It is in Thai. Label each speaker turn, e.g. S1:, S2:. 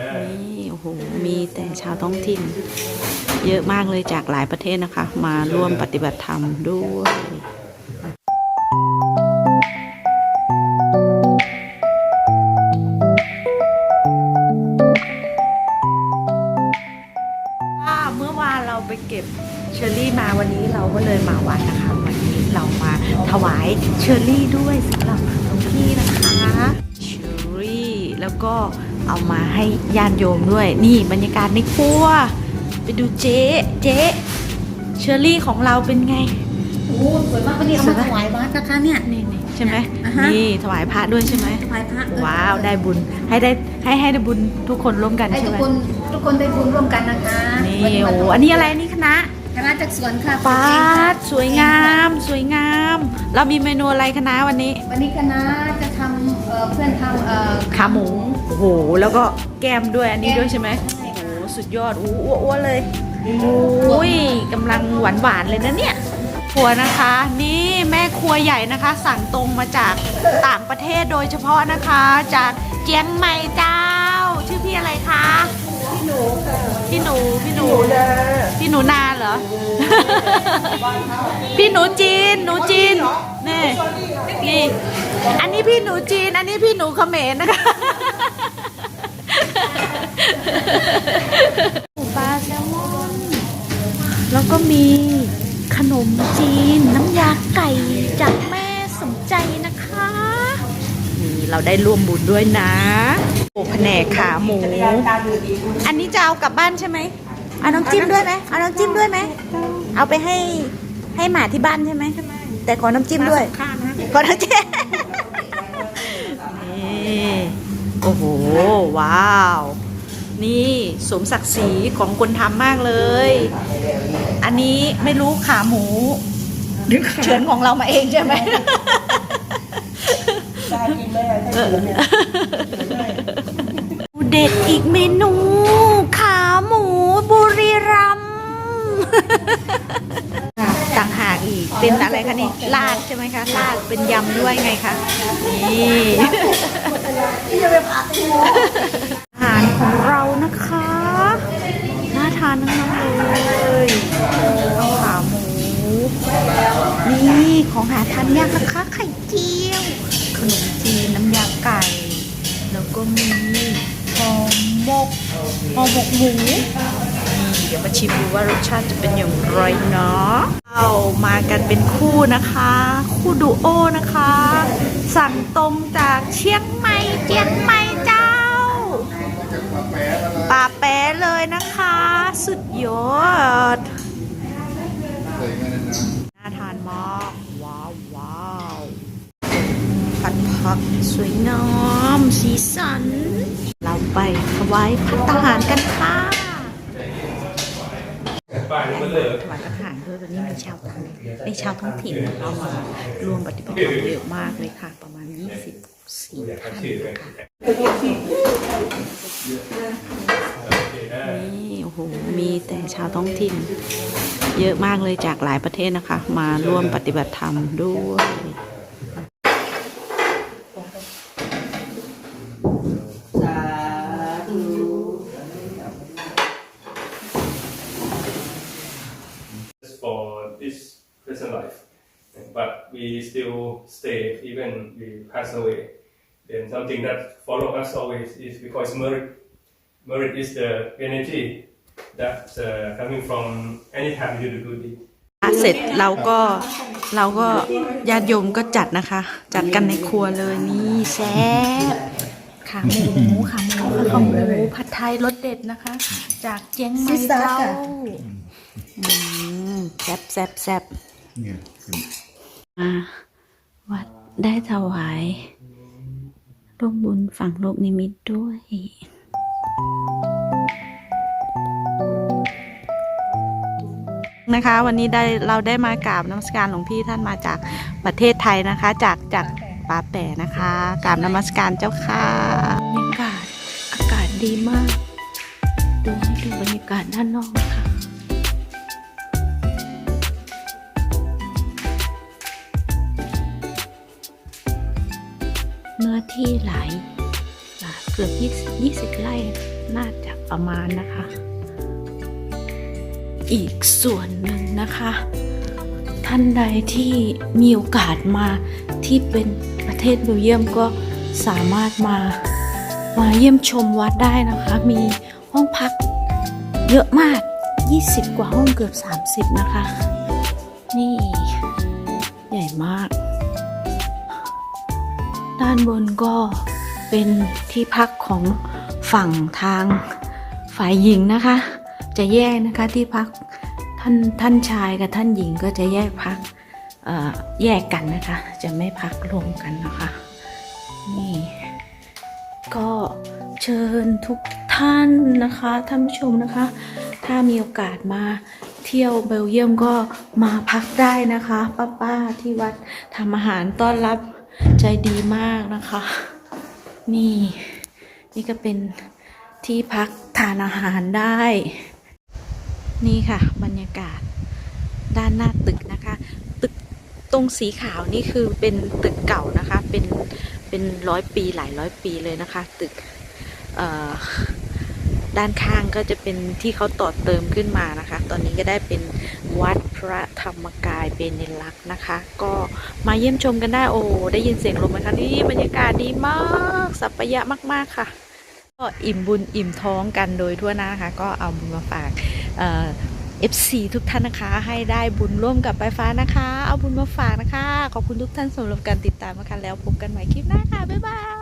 S1: นี่โอ้โหมีแต่ชาวท้องถิ่น เยอะมากเลยจากหลายประเทศนะคะ มาร่วมปฏิบัติธรรมด้วยเมื่อวานเราไปเก็บเชอร์รี่มาวันนี้เราก็เลยมาวัดนะคะ วันนี้เรามาถวายเชอร์รี่ด้วยสำหรับหลวงพี่นะคะเชอร์รี่แล้วก็ เอามาให้ญาติโยมด้วย นี่บรรยากาศในครัว ไปดูเจ๊เจ๊เชอร์รี่ของเราเป็นไง
S2: โอ้สวยมากวันนี้เอามาถวายวัดนะคะเนี่ย
S1: นี่นี่ใช่ไหม
S2: อ่าฮะ
S1: นี่ถวายพระด้วยใช่ไหม
S2: ถวายพระเออ
S1: ว้าวได้บุญให้ได้ให้ให้ได้บุญทุกคนร่วมกัน
S2: ให้
S1: ใช่
S2: ทุก
S1: ไหม
S2: คนทุกคนได้บุญร่วมกันนะคะ
S1: นี่
S2: วัมา
S1: โอ้
S2: ถวาย
S1: อันนี้อะไรนี่คณะ
S2: คณะจากสวนค่ะ
S1: ปาดสวยงาม สวยงาม เรามีเมนูอะไรคะนะวันนี้
S2: วันนี้คณะจะทำเอ่อเพื่อนทำเอ่อ
S1: ขาหมูโอ้โหแล้วก็แกมด้วยอันนี้
S2: แกม
S1: ด้วยใช่ไหม
S2: ใช่
S1: โอ้
S2: ค่ะ
S1: โหสุดยอดอู้อ้วนๆเลยโอ้ยกำลังหวานหวานๆเลยนะเนี่ยครัวนะคะ นี่แม่ครัวใหญ่นะคะ สั่งตรงมาจากต่างประเทศโดยเฉพาะนะคะ จากเจียงใหม่เจ้า หนูนาเหรอ พี่หนูจีน หนูจีน นี่ นี่ อันนี้พี่หนูจีน อันนี้พี่หนูเขมรนะคะปลาแซลมอน แล้วก็มีขนมจีน น้ำยาไก่จากแม่สมใจนะคะนี่เราได้ร่วมบุญด้วยนะโอ้แผนกขาหมู อันนี้จะเอากลับบ้านใช่ไหม เอาน้ำจิ้มด้วยไหมเอาน้ำจิ้มด้วยไหมเอาไปให้ให้หมาที่บ้านใช่ไหมแต่ขอน้ำจิ้มด้วยขอน้ำจิ้มนี่โอ้โหว้าว นี่สมศักดิ์ศรีของคนทำมากเลย อันนี้ไม่รู้ขาหมูเฉือนของเรามาเองใช่ไหมเออเด็ดอีกเมนูขาหมูบุ รีรัมต่างหากอีกเป็นอะไรคะนี่ลาดใช่ไหมคะลาดเป็นยำด้วยไงคะนี่อาหารของเรานะคะน่าทานทั้งนั้นเลยข้าวขาหมูนี่ของหาทานยากนะคะไข่เจียวขนมจีนน้ำยาไก่แล้วก็มีห่อหมกห่อหมกหมู เดี๋ยวมาชิมดูว่ารสชาติจะเป็นอย่างไรเนาะเอามากันเป็นคู่นะคะ คู่ดูโอนะคะ สั่งตรงจากเชียงใหม่เจียงใหม่เจ้าป่าแป๊ะเลยนะคะ สุดยอดน่าทานมากว้าวว้าวผัดผักสวยงามสีสัน เราไปถวายพัตตาหารกันค่ะ ถวายพัตตาหารด้วยวันนี้มีชาวต่างในชาวท้องถิ่นเรามารวมปฏิบัติธรรมเยอะมากเลยค่ะ ประมาณ 24ท่าน
S3: ค่ะ
S1: นี่โอ้โหมีแต่ชาวท้องถิ่น เยอะมากเลยจากหลายประเทศนะคะ มาร่วมปฏิบัติธรรมด้วย
S3: present life but we still stay even we pass away then something that follow us always is because merit merit is the energy that uh, coming from any time you do good deed
S1: เสร็จเราก็เราก็ญาติโยมก็จัดนะคะ จัดกันในครัวเลยนี่แซ่บขาหมูขาหมูขาหมูผัดไทยรสเด็ดนะคะ จากเจียงใหม่เจ้าอืมแซ่บแซ่บแซ่บ มาวัดได้ถวายร่วมบุญฝั่งโลกนิมิตด้วย นะคะ วันนี้ได้เราได้มากราบนมัสการหลวงพี่ท่านมาจากประเทศไทยนะคะ จากจากป่าแปะนะคะกราบนมัสการเจ้าค่ะบรรยากาศอากาศดีมาก ดูให้ดูบรรยากาศด้านนอกค่ะเนื้ ที่หลายหลายพื้นกือบ20 20 ไร่น่าจะประมาณนะคะ อีกส่วนหนึ่งนะคะ ท่านใดที่มีโอกาสมาที่เป็นประเทศเบลเยียมก็สามารถมามาเยี่ยมชมวัดได้นะคะ มีห้องพักเยอะมาก 20 กว่าห้องเกือบ 30 นะคะ นี่ ใหญ่มาก ด้านบนก็เป็นที่พักของฝั่งทางฝ่ายหญิงนะคะ จะแยกนะคะที่พักท่านท่านชายกับท่านหญิงก็จะแยกพักแยกกันนะคะ จะไม่พักรวมกันนะคะนี่ก็เชิญทุกท่านนะคะท่านผู้ชมนะคะ ถ้ามีโอกาสมาเที่ยวเบลเยียมก็มาพักได้นะคะ ป้าๆที่วัดทำอาหารต้อนรับ ใจดีมากนะคะ นี่ นี่ก็เป็นที่พักทานอาหารได้ นี่ค่ะ บรรยากาศด้านหน้าตึกนะคะ ตึกตรงสีขาวนี่คือเป็นตึกเก่านะคะ เป็นเป็นร้อยปีหลายร้อยปีเลยนะคะ ตึกเอ่อ ด้านข้างก็จะเป็นที่เขาต่อเติมขึ้นมานะคะ ตอนนี้ก็ได้เป็นวัดพระธรรมกายเบญจลักษณ์นะคะ ก็มาเยี่ยมชมกันได้โอ้ได้ยินเสียงลมไหมคะนี่บรรยากาศดีมากสัปยะมาก ๆ ค่ะ ก็อิ่มบุญอิ่มท้องกันโดยทั่วหน้านะคะ ก็เอาบุญมาฝากเอ่อ FC ทุกท่านนะคะ ให้ได้บุญร่วมกับปลายฟ้านะคะ เอาบุญมาฝากนะคะ ขอบคุณทุกท่านสำหรับการติดตามนะคะแล้วพบกันใหม่คลิปหน้าค่ะ บ๊ายบาย